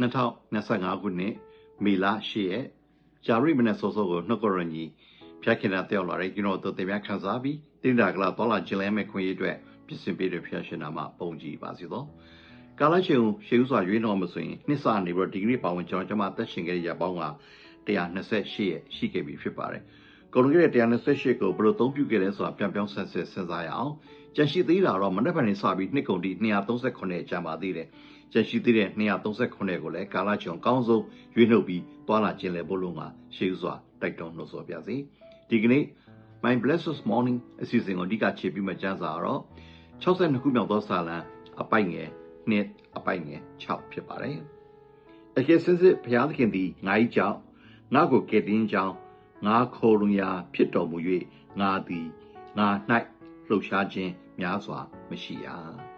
2025ခုနှစ်မေလ10ရက်ဂျာရီမနက်စောစောကိုနှုတ်ကရညီဖျက်ခင်တာတယောက်လာတဲ့ကျွန်တော်တို့တင်ပြခန်းစားပြီးတင်တာကလာတော်လာဂျလန်မဲ့ခွင့်ရအတွက်ပြင်ဆင်ပေးတဲ့ဖျက်ရှင်နာမှာပုံကြည့်ပါစီတော့ကာလရှင်ရှေးဥစွာရွေးတော်မဆိုရင်နှစ်စနေပြီးဒီဂရီပါဝင်ကျွန်တော်ကျွန်မသက်ရှင်ခဲ့တဲ့ရပေါင်းက128ရက်ရှိခဲ့ပြီဖြစ်ပါတယ်ကုန်ခဲ့တဲ့128ကိုဘယ်လိုသုံးပြုခဲ့လဲဆိုတာပြန်ပြောင်းဆန်းစစ်စဉ်းစားရအောင်ကြံရှိသေးတာတော့မနေ့ကနေ့စပြီးနှစ်ကုန်တိ238ကျန်ပါသေးတယ် ကျန်ရှိသေးတဲ့238ကိုလည်းကာလချုံကောင်းဆုံးရွေးနှုတ်ပြီးသွားလာခြင်းလေဘုလုံးမှာရှေးဥစွာတိုက်တွန်းလို့ဆိုပြစီဒီကနေ့ My Blessed Morning အစီအစဉ်ကိုအဓိကခြေပြီးမှကျမ်းစာတော့62ခုမြောက်သောစာလံအပိုက်ငယ်နှစ်အပိုက်ငယ်6ဖြစ်ပါတယ်အကယ်စင်စစ်ဘုရားသခင်သည်ငါ၏ကြောင့်ငါကိုကယ်တင်ကြောင်းငါခေါ်လွန်ရာဖြစ်တော်မူ၍ငါသည်ငါ၌လှုပ်ရှားခြင်းများစွာမရှိရ။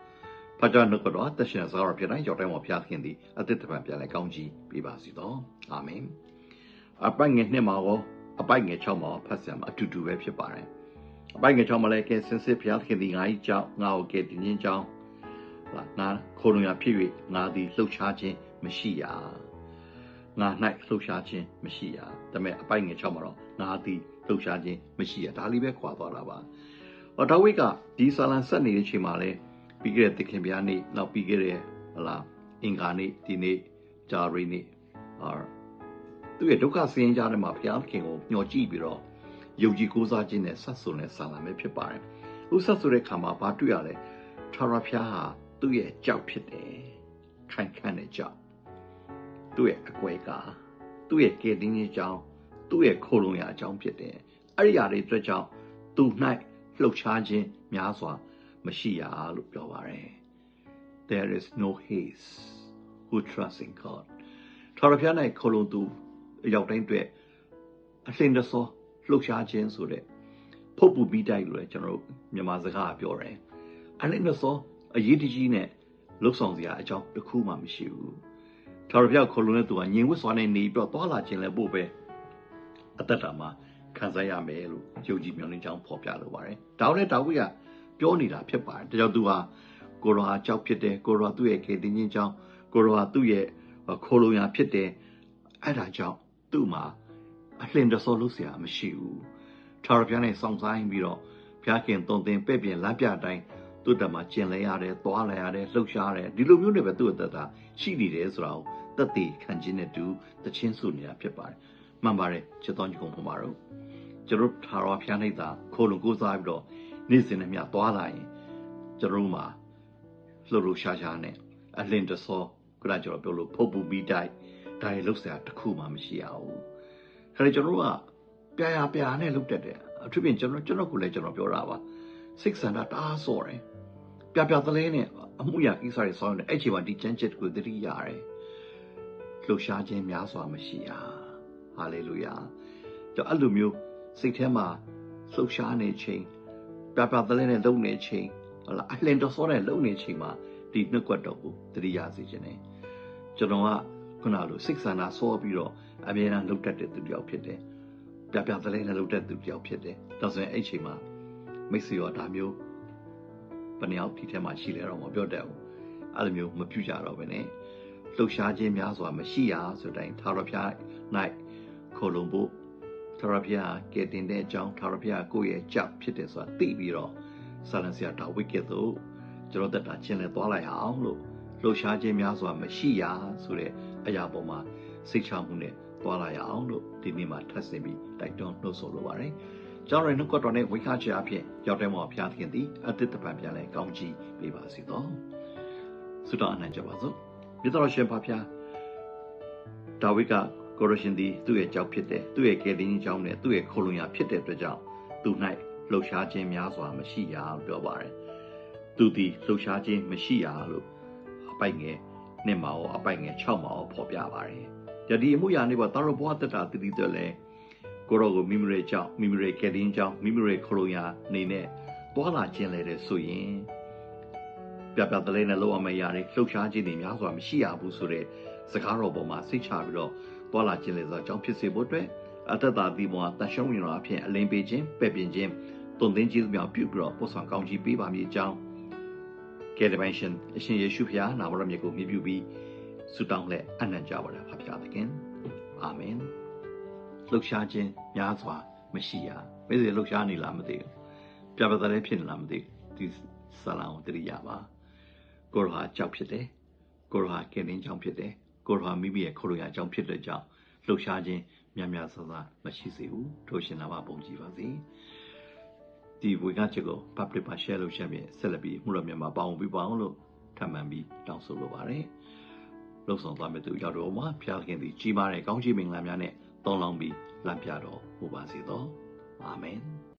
ဖတ်ကြနှုတ်ကတော့တရှင်စာရဖြစ်တိုင်းရောက်တိုင်းမှာဘုရားသခင်သည်အသက်တပံပြန်လဲကောင်းကြီးပေးပါစီတော့။အာမင်။အပိုက်ငယ်နှစ်မှာရောအပိုက်ငယ်6မှာဖတ်ဆံမှာအတူတူပဲဖြစ်ပါတယ်။အပိုက်ငယ်6မှာလည်းကဲစင်စစ်ဘုရားသခင်သည်ငါ၏ကြောင့်ငါ့ကိုကယ်တင်ခြင်းကြောင့်ငါခေါ်လွန်ရာဖြစ်၍ငါသည်လှုပ်ရှားခြင်းမရှိရ။ငါ၌လှုပ်ရှားခြင်းမရှိရဒါပေမဲ့အပိုက်ငယ်6မှာတော့ငါသည်လှုပ်ရှားခြင်းမရှိရဒါလေးပဲခွာသွားတာပါဟောဒါဝိတ်ကဒီဆာလန်ဆက်နေတဲ့အချိန်မှာလဲ ပြီးခဲ့တဲ့သခင်ဗျာနေ့နောက်ပြီးခဲ့တဲ့ဟလာအင်္ဂါနေ့ဒီနေ့ဂျာရီနေ့အာသူရဲ့ဒုက္ခဆင်းရဲကြတဲ့မှာဘုရားသခင်ကိုညှော်ကြည့်ပြီးတော့ယုံကြည်ကိုးစားခြင်းနဲ့ဆက်ဆိုတဲ့ဆာလန်ပဲဖြစ်ပါတယ်ဥဆက်ဆိုတဲ့ခါမှာဘာတွေ့ရလဲထာဝရဘုရားဟာသူ့ရဲ့ကြောက်ဖြစ်တယ်ခိုင်ခန့်တဲ့ကြောက်သူ့ရဲ့အကွဲကသူ့ရဲ့ကယ်တင်ခြင်းကြောင့်သူ့ရဲ့ခိုးလုံရာအကြောင်းဖြစ်တယ်အဲ့ဒီအရာတွေအတွက်ကြောင့်သူ၌လှုပ်ရှားခြင်းများစွာ မရှိရလို့ပြောပါတယ် there is no haste who trusts in god ထာဝရဘုရား၌ခိုးလုံသူအရောက်တိုင်းအတွက်အလင်းတဆောလှုပ်ရှားခြင်းဆိုတဲ့ဖုတ်ပူပြီးတိုက်လို့လည်းကျွန်တော်တို့မြန်မာစကားပြောတယ်အလင်းတဆောအရေးတကြီးနဲ့လှုပ်ဆောင်စရာအကြောင်းတစ်ခုမှမရှိဘူးထာဝရဘုရားခေါ်လုံတဲ့သူကညင်ဝတ်စွာနဲ့နေပြီးတော့သွာလာခြင်းလည်းပို့ပဲအသက်တာမှာခံစားရမယ်လို့ယုံကြည်မျှော်လင့်ကြောင်းဖော်ပြလိုပါတယ်။ဒါလည်းဒါဝိက ပြောနေတာဖြစ်ပါတယ်။ဒါကြောင့်သူဟာကိုရောဟာကြောက်ဖြစ်တယ်ကိုရောသူ့ရဲ့ခေတင်ချင်းကြောင်းကိုရောဟာသူ့ရဲ့ခိုးလုံရာဖြစ်တယ်အဲ့ဒါကြောင့်သူ့မှာအလှင်တဆောလို့ဆရာမရှိဘူး။ထာဝရဘုရားနဲ့စောင့်ဆိုင်ပြီးတော့ဘုရားခင်တုံသင်ပဲ့ပြင်လမ်းပြတိုင်းသူ့တမှာကျင်လဲရတယ်၊သွားလဲရတယ်၊လှုပ်ရှားရတယ်ဒီလိုမျိုးတွေပဲသူ့အသက်တာရှိနေတယ်ဆိုတာကိုသက်သေခံခြင်းနဲ့တူတခြင်းဆိုနေတာဖြစ်ပါတယ်မှန်ပါတယ်ချစ်တော်ညီကောင်ဖမာတို့ကျွန်တော်ထာဝရဘုရား၌သာခိုးလုံကိုးစားပြီးတော့ နေ့စဉ်နဲ့မျှသွားလာရင်ကျွန်တော်မှာလှုပ်လှုပ်ရှားရှားနဲ့အလင်းတဆောခုနကျွန်တော်ပြောလို့ဖုတ်ပူပြီးတိုက်ဒါရီလှုပ်စရာတစ်ခုမှမရှိရဘူးခါကျွန်တော်ကပြာရပြာနဲ့လှုပ်တတ်တယ်အထူးဖြင့်ကျွန်တော်ကျွန်တော်ကိုလည်းကျွန်တော်ပြောတာပါစိတ်ဆန္ဒတအားစော်တယ်ပြပြသလဲနဲ့အမှုရာကိစ္စတွေဆောင်းနေအဲ့ချိန်မှာဒီချမ်းချက်ကိုသတိရတယ်လှုပ်ရှားခြင်းများစွာမရှိရဟာလေလုယာကြောင့်အဲ့လိုမျိုးစိတ်ထဲမှာလှုပ်ရှားနေချိန် ပြပြသလဲနဲ့လုံနေချိန်ဟုတ်လားအလင်တော်စောတဲ့လုံနေချိန်မှာဒီနှုတ်ကွက်တော်ကိုသတိရစေခြင်းနဲ့ကျွန်တော်ကခုနလိုစိတ်ဆန္ဒစောပြီးတော့အမြဲတမ်းလှုပ်တတ်တဲ့သူတစ်ယောက်ဖြစ်တယ်ပြပြသလဲနဲ့လှုပ်တတ်သူတစ်ယောက်ဖြစ်တယ်ဒါဆိုရင်အဲ့ချိန်မှာမိတ်ဆွေရောဒါမျိုးဘယ်နှယောက်ဒီထဲမှာရှိလဲတော့မပြောတတ်ဘူးအဲ့လိုမျိုးမပြူကြတော့ဘဲနဲ့လှုပ်ရှားခြင်းများစွာမရှိရဆိုတိုင်းထာဝရဘုရား၌ခိုလုံဖို့ ထာဝရဘုရားကဲတင်တဲ့အကြောင်းထာဝရဘုရားကိုယ့်ရဲ့ကြောက်ဖြစ်တယ်ဆိုတာသိပြီးတော့ဆာလန်ဆရာဒါဝိကဲ့သို့ကျွန်တော်တက်တာချင်းလဲသွားလိုက်အောင်လို့လှုပ်ရှားခြင်းများစွာမရှိရဆိုတဲ့အရာပေါ်မှာစိတ်ချမှုနဲ့သွားလာရအောင်လို့ဒီနေ့မှာထပ်ဆင်ပြီးတိုက်တွန်းနှုတ်ဆော်လိုပါတယ်။ကျောင်းရနှုတ်ကတော်နဲ့ဝိခါချအဖြစ်ရောက်တဲ့မှာဘုရားသခင်သည်အတိတ်တပံပြန်လဲကောင်းချီးပေးပါစေသော။ဆုတောင်းအနံ့ကြပါစို့။မြတ်တော်ရှင်ဖဖျားဒါဝိက ကိုရရှင်သည်သူ့ရဲ့ကြောက်ဖြစ်တယ်သူ့ရဲ့ကယ်တင်ခြင်းကြောင့်နဲ့သူ့ရဲ့ခိုလုံရဖြစ်တဲ့အတွက်ကြောင့်သူ၌လှုပ်ရှားခြင်းများစွာမရှိရလို့ပြောပါတယ်သူသည်လှုပ်ရှားခြင်းမရှိရလို့အပိုက်ငယ်နှစ်မှာရောအပိုက်ငယ်6မှာရောဖော်ပြပါတယ်ယဒီအမှုရာနေပါတာရဘွားတတာတတိတွေလဲကိုရောကိုမိမရေကြောင့်မိမရေကယ်တင်ကြောင့်မိမရေခိုလုံရနေနဲ့တွာလာခြင်းလဲတဲ့ဆိုရင်ပြပြတလဲနဲ့လောက်အောင်မရတဲ့လှုပ်ရှားခြင်းတွေများစွာမရှိရဘူးဆိုတဲ့စကားတော်ပေါ်မှာစိတ်ချပြီးတော့ တွာလာခြင်းလေဆိုအကြောင်းဖြစ်စေဖို့အတွက်အတ္တတာဒီပေါ်တန်ရှုံးရင်တော့အဖြစ်အလင်းပေးခြင်းပဲ့ပြင်ခြင်းတုံသင်းခြင်းများပြုပြီးတော့ပို့ဆောင်ကောင်းချီးပေးပါမည်အကြောင်းကယ်ဒဗန်ရှင်အရှင်ယေရှုဖျားနာမတော်မြတ်ကိုမြည်ပြုပြီးဆုတောင်းလက်အနံ့ကြပါရဖဖျားသခင်အာမင်လှုပ်ရှားခြင်းများစွာမရှိရဘယ်လိုလှုပ်ရှားနေလားမသိဘူးပြပတဲ့ဖြစ်နေလားမသိဘူးဒီဆလာကိုတရိယာပါကိုရောဟာကြောက်ဖြစ်တယ်ကိုရောဟာကင်းင်းကြောင့်ဖြစ်တယ် ကိုရောဟာမိမိရဲ့ခိုးလို့ရကြောင့်ဖြစ်တဲ့ကြောင့်လှုပ်ရှားခြင်းများများဆဆမရှိစေဘူးထိုရှင်နာမပုံကြည်ပါစေဒီဝေကချက်ကို public မှာ share လုပ်ချက်ဖြင့်ဆက်လက်ပြီးမှုတော်မြန်မာပေါင်းပြီးပေါင်းလို့ထပ်မံပြီးတောင်းဆိုလိုပါတယ်လှုပ်ဆောင်သွားမယ့်သူရောက်တော်မှာဖျားခင်သည်ကြီးမားတဲ့ကောင်းချီးမင်္ဂလာများနဲ့တောင်းလောင်းပြီးလမ်းပြတော်မူပါစေသောအာမင်